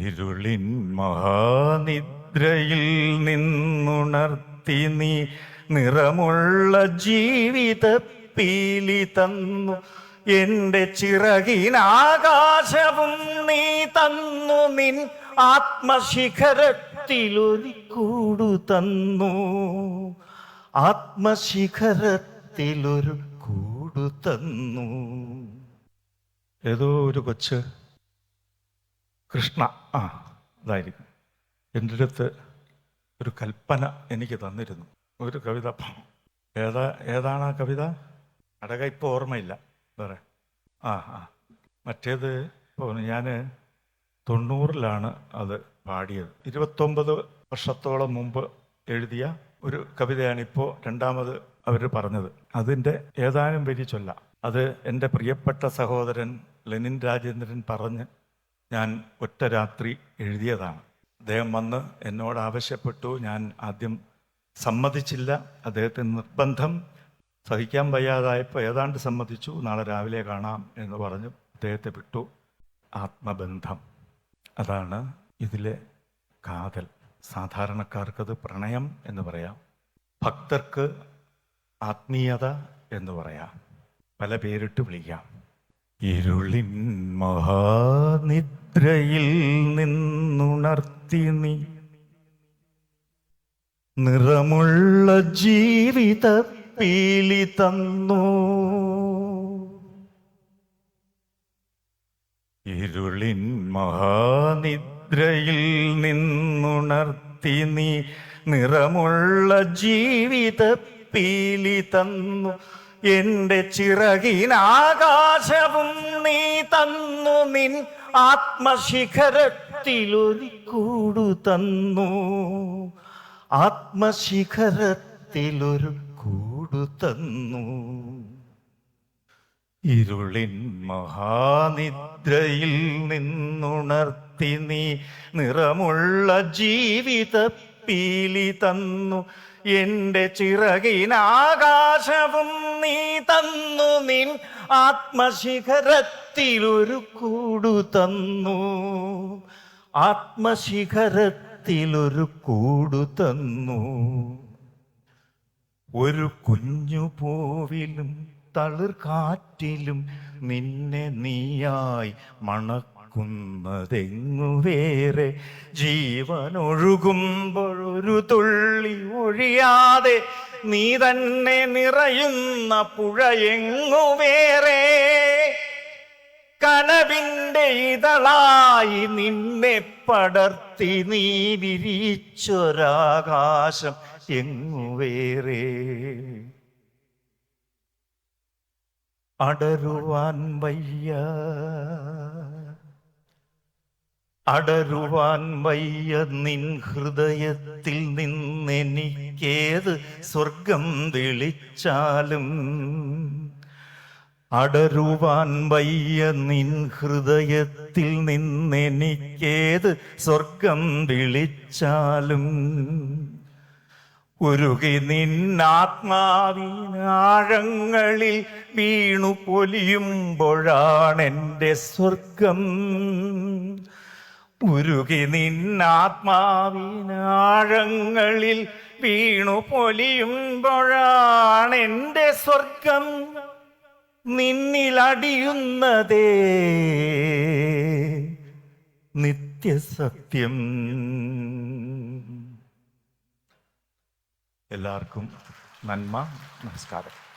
ഇരുളിൻ മഹാനിദ്രയിൽ നിന്നുണർത്തി നീ നിറമുള്ള ജീവിത പീലി തന്നു എന്റെ ചിറകിനാകാശവും നീ തന്നു. നിൻ ആത്മശിഖരത്തിലൊരു കൂടു തന്നു ആത്മശിഖരത്തിലൊരു കൂടു തന്നു ഏതോ ഒരു കൊച്ച് കൃഷ്ണ. ആ അതായിരിക്കും. എന്റെ അടുത്ത് ഒരു കൽപ്പന എനിക്ക് തന്നിരുന്നു. ഒരു കവിത. ഏതാ ഏതാണ് ആ കവിത? അടക ഇപ്പോൾ ഓർമ്മയില്ല. വേറെ. ആ ആ. മറ്റേത് ഞാൻ തൊണ്ണൂറിലാണ് അത് പാടിയത്. ഇരുപത്തൊമ്പത് വർഷത്തോളം മുമ്പ് എഴുതിയ ഒരു കവിതയാണിപ്പോൾ രണ്ടാമത് അവർ പറഞ്ഞത്. അതിന്റെ ഏതാനും വരി ചൊല്ല. അത് എന്റെ പ്രിയപ്പെട്ട സഹോദരൻ ലെനിൻ രാജേന്ദ്രൻ പറഞ്ഞ് ഞാൻ ഒറ്റ രാത്രി എഴുതിയതാണ്. അദ്ദേഹം വന്ന് എന്നോട് ആവശ്യപ്പെട്ടു. ഞാൻ ആദ്യം സമ്മതിച്ചില്ല. അദ്ദേഹത്തിന് നിർബന്ധം. സഹിക്കാൻ വയ്യാതായപ്പോൾ ഏതാണ്ട് സമ്മതിച്ചു. നാളെ രാവിലെ കാണാം എന്ന് പറഞ്ഞു അദ്ദേഹത്തെ വിട്ടു. ആത്മബന്ധം. അതാണ് ഇതിലെ കാതൽ. സാധാരണക്കാർക്കത് പ്രണയം എന്ന് പറയാം. ഭക്തർക്ക് ആത്മീയത എന്ന് പറയാം. പല പേരിട്ട് വിളിക്കാം. ഇരുളിൻ മഹാനിദ്രയിൽ നിന്നുണർത്തി നീ. നിറമുള്ള ജീവിത പീലി തന്നു. ഇരുളിൻ മഹാനിദ്രയിൽ നിന്നുണർത്തി നീ. നിറമുള്ള ജീവിത പീലി തന്നു. എന്റെ ചിറകിനാകാശവും നീ തന്നു നിൻ ആത്മശിഖരത്തിലൊരു കൂടു തന്നു. ആത്മശിഖരത്തിലൊരു കൂടു തന്നു. ഇരുളിൻ മഹാനിദ്രയിൽ നിന്നുണർത്തി നീ നിറമുള്ള ജീവിത പീലി തന്നു. എന്റെ ചിറകിനാകാശവും നീ തന്നു നിൻ ആത്മശിഖരത്തിലൊരു കൂടു തന്നു. ആത്മശിഖരത്തിലൊരു കൂടു തന്നു. ഒരു കുഞ്ഞു തളിർ കാറ്റിലും നിന്നെ നീയായി മണക്കുന്നതെങ്ങു വേറെ ജീവനൊഴുകുമ്പോഴൊരു തുള്ളി ഒഴിയാതെ നീ തന്നെ നിറയുന്ന പുഴ എങ്ങു വേറെ? കനവിന്റെ ഇതളായി നിന്നെ പടർത്തി നീ വിരിച്ചൊരാകാശം എങ്ങു വേറെ? അടരുവാൻ വയ്യ അടരുവാൻ വയ്യ നിൻ ഹൃദയത്തിൽ നിന്നെനിക്കേത് സ്വർഗം വിളിച്ചാലും അടരുവാൻ വയ്യ നിൻ ഹൃദയത്തിൽ നിന്നെനിക്കേത് സ്വർഗം വിളിച്ചാലും ഉരുകി നിന്നാത്മാവിനാഴങ്ങളിൽ വീണു പൊലിയുമ്പോഴാണെന്റെ സ്വർഗം. ഉരുകി നിന്നാത്മാവിനാഴങ്ങളിൽ വീണു പൊലിയുമ്പോഴാണെന്റെ സ്വർഗം നിന്നിലടിയുന്നതേ. നിത്യസത്യം. എല്ലാവർക്കും നന്മ നമസ്കാരം.